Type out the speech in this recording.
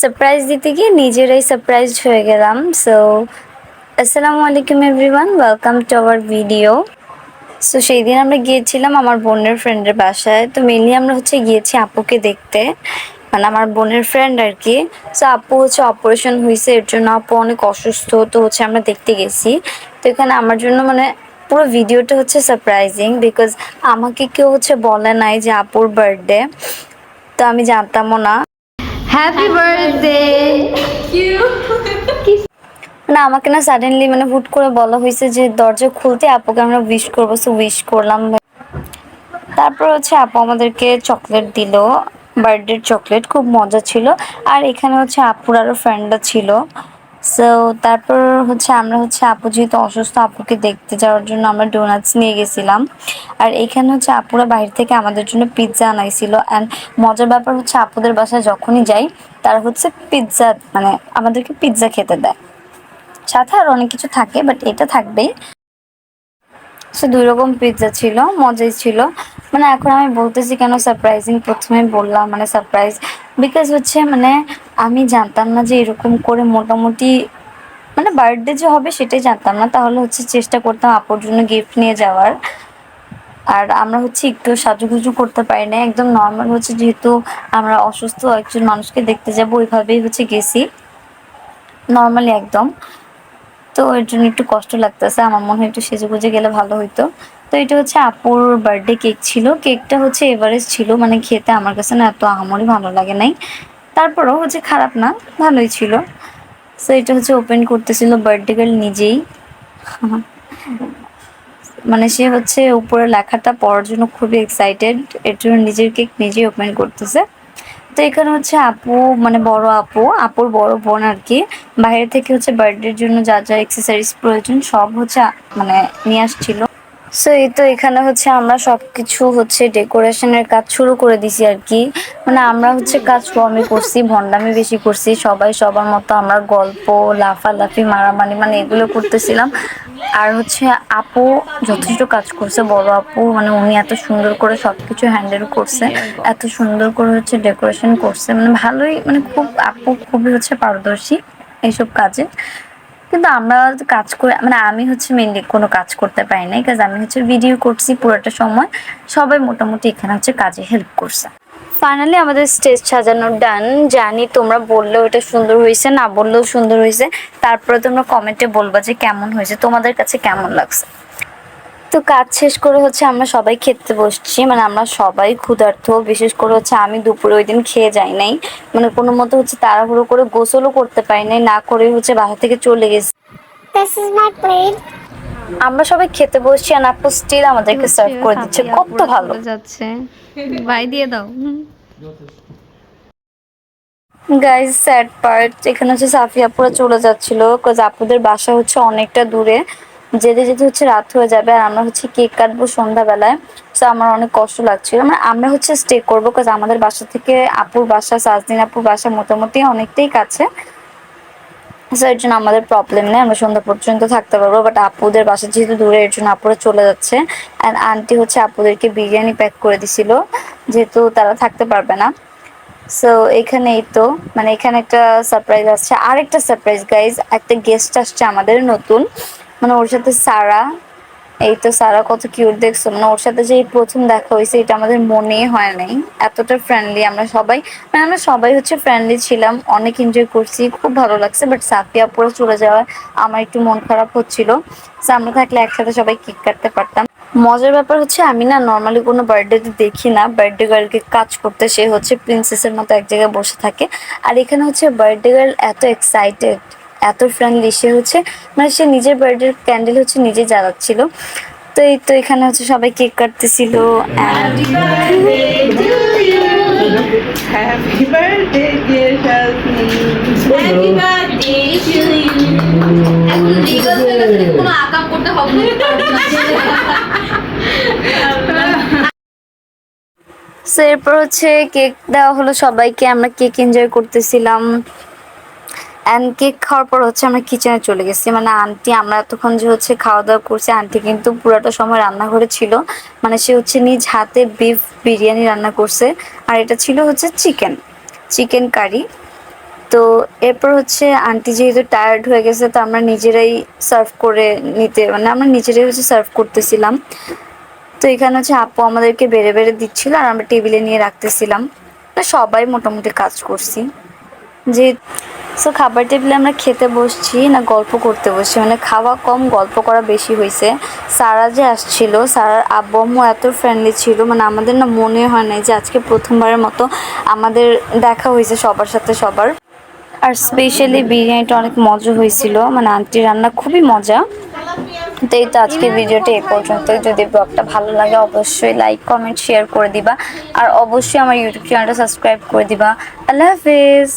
Surprise দিতে গিয়ে নিজেরাই সারপ্রাইজ হয়ে গেলাম। সো আসসালামু আলাইকুম everyone welcome to our video so সেই দিন আমরা গিয়েছিলাম আমার বোনের ফ্রেন্ডের বাসায়। তো মেনলি আমরা হচ্ছে গিয়েছি আপুকে দেখতে। মানে আমার বোনের ফ্রেন্ড আর কি। সো আপু হচ্ছে অপারেশন হয়েছে, এর জন্য আপু অনেক অসুস্থ। তো হচ্ছে আমরা দেখতে গেছি। তো এখানে আমার জন্য মানে পুরো ভিডিওটা হচ্ছে সারপ্রাইজিং বিকজ আমাকে কেউ হচ্ছে বলে নাই যে আপুর বার্থডে তো আমি জানতামও না। হ্যাপি বার্থডে না, আমাকে না সাডেনলি মানে হুট করে বলা হয়েছে যে দরজা খুলতে আপুকে আমরা উইশ করব সো উইশ করলাম। তারপর হচ্ছে আপু আমাদেরকে চকলেট দিল। বার্থডের চকলেট খুব মজা ছিল। আর এখানে হচ্ছে আপুর আরও ফ্রেন্ডরা ছিল। সো তারপর হচ্ছে আমরা হচ্ছে আপু যেহেতু অসুস্থ, আপুকে দেখতে যাওয়ার জন্য আমরা ডোনাটস নিয়ে গেছিলাম। আর এখানে হচ্ছে আপুরা বাইরে থেকে আমাদের জন্য পিৎজা আনাইছিল। অ্যান্ড মজার ব্যাপার হচ্ছে আপুদের বাসায় যখনই যাই, তারা হচ্ছে পিৎজা মানে আমাদেরকে পিৎজা খেতে দেয়। সাথে আর অনেক কিছু থাকে বাট এটা থাকবেই। সে দুই রকম পিৎজা ছিল, মজাই ছিল। মানে এখন আমি বলতেছি কেন সারপ্রাইজিং প্রথমে বললাম মানে সারপ্রাইজ বিকজ হচ্ছে মানে আমি জানতাম না যে এরকম করে মোটামুটি মানে বার্থডে যে হবে সেটাই জানতাম না, তাহলে হচ্ছে চেষ্টা করতাম আপুর জন্য গিফট নিয়ে যাওয়ার। আর আমরা হচ্ছে একটু সাজুগুজু করতে পারি না একদম নর্মাল হচ্ছে যেহেতু আমরা অসুস্থ, একজন মানুষকে দেখতে যাব, ওইভাবেই হচ্ছে গেছি। নর্মালি একদম। তো এর জন্য একটু কষ্ট লাগতেছে। আমার মনে হয় একটু সেজে গুজে গেলে ভালো হইতো। তো এটা হচ্ছে আপুর বার্থডে কেক ছিল। কেকটা হচ্ছে এভারেস্ট ছিল। মানে খেতে আমার কাছে না এত আহামরি ভালো লাগে নাই। তারপরেও হচ্ছে খারাপ না, ভালোই ছিল। সো এটা হচ্ছে ওপেন করতেছিল বার্থডে গার্ল নিজেই। মানে সে হচ্ছে উপরে লেখাটা পড়ার জন্য খুবই এক্সাইটেড এর জন্য নিজের কেক নিজেই ওপেন করতেছে। তো এখানে হচ্ছে আপু মানে বড় আপু, আপুর বড় বোন আর কি বাইরে থেকে হচ্ছে বার্থডের জন্য যা যা এক্সেসরিজ প্রয়োজন সব হচ্ছে মানে নিয়ে আসছিল। সো এই তো এখানে হচ্ছে আমরা সব কিছু হচ্ছে ডেকোরেশনের কাজ শুরু করে দিছি আর কি মানে আমরা হচ্ছে কাজ কমই করছি, ভণ্ডামি বেশি করছি, সবাই সবার মতো আমরা গল্প, লাফালাফি, মারামারি মানে এগুলো করতেছিলাম। আর হচ্ছে আপু যথেষ্ট কাজ করছে, বড় আপু মানে উনি এত সুন্দর করে সব কিছু হ্যান্ডেল করছে, এত সুন্দর করে হচ্ছে ডেকোরেশন করছে মানে ভালোই মানে খুব, আপু খুবই হচ্ছে পারদর্শী এইসব কাজে। কিন্তু আমরা কাজ করে মানে আমি হচ্ছে মেনলি কোনো কাজ করতে পারি নাই কাজ আমি হচ্ছে ভিডিও করছি পুরোটা সময়, সবাই মোটামুটি এখানে হচ্ছে কাজে হেল্প করছে। ফাইনালি আমাদের স্টেজ সাজানো ডান জানি তোমরা বললেও এটা সুন্দর হয়েছে, না বললেও সুন্দর হয়েছে। তারপরে তোমরা কমেন্টে বলবা যে কেমন হয়েছে, তোমাদের কাছে কেমন লাগছে? তো কাজ শেষ করে হচ্ছে আমরা সবাই খেতে বসছি মানে আমরা সবাই ক্ষুধার্ত, বিশেষ করে হচ্ছে আমি দুপুরে ওই দিন খেয়ে যাই নাই। মানে কোনো মতো হচ্ছে তাড়াহুড়ো করে গোসলও করতে পারি নাই, না করে হচ্ছে বাসা থেকে চলে গেছি। This is my plate. আমরা সবাই খেতে বসছি আর আপু স্টিল আমাদেরকে সার্ভ করে দিচ্ছে। কত ভালো। যাচ্ছে। বাই দিয়ে দাও। গাইজ স্যাড পার্ট এখানে হচ্ছে সাফিয়া পুরো চলে যাচ্ছিল কজ আপুদের বাসা হচ্ছে অনেকটা দূরে। যেতে যেতে হচ্ছে রাত হয়ে যাবে আর আমরা হচ্ছে কেক কাটবো সন্ধ্যাবেলায়। তো আমার অনেক কষ্ট লাগছিল। মানে আমরা হচ্ছে স্টে করব কজ আমাদের বাসা থেকে আপুর বাসা সাজদিন আপুর বাসা মোটামুটি অনেকটাই কাছে। সো এর জন্য আমাদের প্রবলেম নেই, আমরা সন্ধ্যা পর্যন্ত থাকতে পারব বাট আপুদের বাসা যেহেতু দূরে, এর জন্য আপুরা চলে যাচ্ছে। অ্যান্ড আন্টি হচ্ছে আপুদেরকে বিরিয়ানি প্যাক করে দিছিল, যেহেতু তারা থাকতে পারবে না। সো এখানেই তো মানে এখানে একটা সারপ্রাইজ আসছে। আর একটা সারপ্রাইজ গাইজ একটা গেস্ট আসছে আমাদের নতুন। মানে ওর সাথে সারা এই তো সারা কত কিউট দেখছ। মানে ওর সাথে যে প্রথম দেখা হয়েছে, এটা আমাদের মনে হয় নাই। এতটা ফ্রেন্ডলি আমরা সবাই মানে আমরা সবাই হচ্ছে ফ্রেন্ডলি ছিলাম, অনেক এনজয় করছি, খুব ভালো লাগছে বাট সাফিয়া পুরো চলে যাওয়ায় আমার একটু মন খারাপ হচ্ছিল। আমরা থাকলে একসাথে সবাই কেক কাটতে পারতাম। মজার ব্যাপার হচ্ছে, আমি না নর্মালি কোনো বার্থডেতে দেখি না। বার্থডে গার্লকে কাজ করতে সে হচ্ছে প্রিন্সেসের মতো এক জায়গায় বসে থাকে। আর এখানে হচ্ছে বার্থডে গার্ল এত এক্সাইটেড এত ফ্রেন্ডলি সে হচ্ছে মানে সে নিজের বার্থডে ক্যান্ডেল হচ্ছে নিজে জ্বালাচ্ছিল। তো এই তো এখানে হচ্ছে সবাই কেক কাটতেছিল। Happy birthday, dear কোনো আকাম করতে হবে সো এরপর হচ্ছে কেক দেওয়া হলো সবাইকে আমরা কেক এনজয় করতেছিলাম। অ্যান্ড কেক খাওয়ার পর হচ্ছে আমরা কিচেনে চলে গেছি। মানে আন্টি আমরা এতক্ষণ যে হচ্ছে খাওয়া দাওয়া করছি আন্টি কিন্তু পুরোটা সময় রান্নাঘরে ছিল। মানে সে হচ্ছে নিজ হাতে বিফ বিরিয়ানি রান্না করছে। আর এটা ছিল হচ্ছে চিকেন চিকেন কারি তো এরপর হচ্ছে আন্টি যেহেতু টায়ার্ড হয়ে গেছে, তো আমরা নিজেরাই সার্ভ করে নিতে মানে আমরা নিজেরাই হচ্ছে সার্ভ করতেছিলাম। তো এখানে হচ্ছে আপু আমাদেরকে বেড়ে বেড়ে দিচ্ছিল আর আমরা টেবিলে নিয়ে রাখতেছিলাম। সবাই মোটামুটি কাজ করছি। যে সো খাবার টেবিলে আমরা খেতে বসছি না গল্প করতে বসছি। মানে খাওয়া কম, গল্প করা বেশি হয়েছে। সারা যে আসছিল, সারার আব্বু আম্মু এত ফ্রেন্ডলি ছিল মানে আমাদের না মনে হয় নাই যে আজকে প্রথমবারের মতো আমাদের দেখা হয়েছে সবার সাথে সবার। আর স্পেশালি বিরিয়ানিটা অনেক মজা হয়েছিল। মানে আন্টির রান্না খুবই মজা। তো এই তো আজকের ভিডিওটা এই পর্যন্ত যদি ব্লগটা ভালো লাগে, অবশ্যই লাইক কমেন্ট শেয়ার করে দিবা। আর অবশ্যই আমার ইউটিউব চ্যানেলটা সাবস্ক্রাইব করে দিবা। আল্লাহ হাফেজ!